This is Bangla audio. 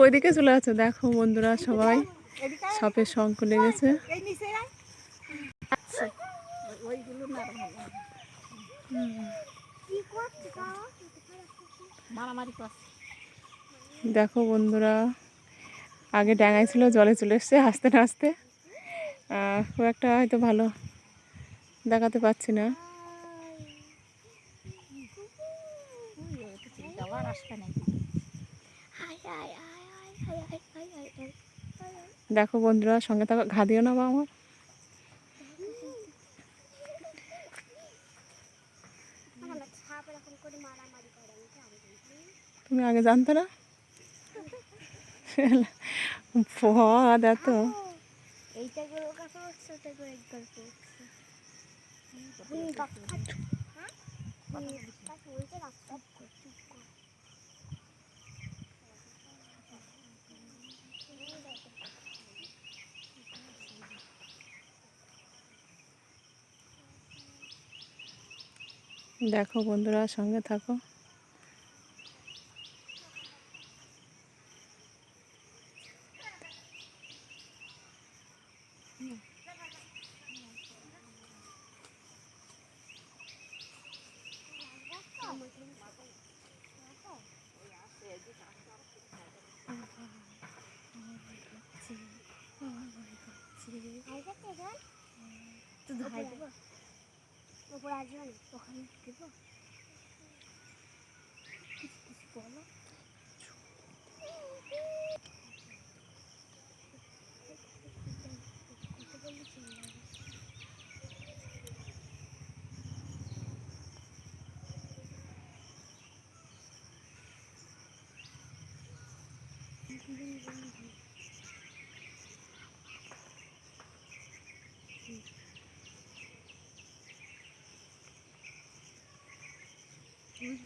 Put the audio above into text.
ওইদিকে চলে আছে দেখো বন্ধুরা সবাই। সাপের শঙ্খ লেগেছে। দেখো বন্ধুরা, আগে ডাঙায় ছিল, জলে চলে এসছে হাসতে না হাসতে খুব একটা হয়তো ভালো দেখাতে পাচ্ছি না। দেখো বন্ধুরা সঙ্গে থাকো ঘা দিও না বাবা আমার তুমি আগে জানতো না? পদ দেখো বন্ধুরা সঙ্গে থাকো hi o por aqui, o que Thank you. Where's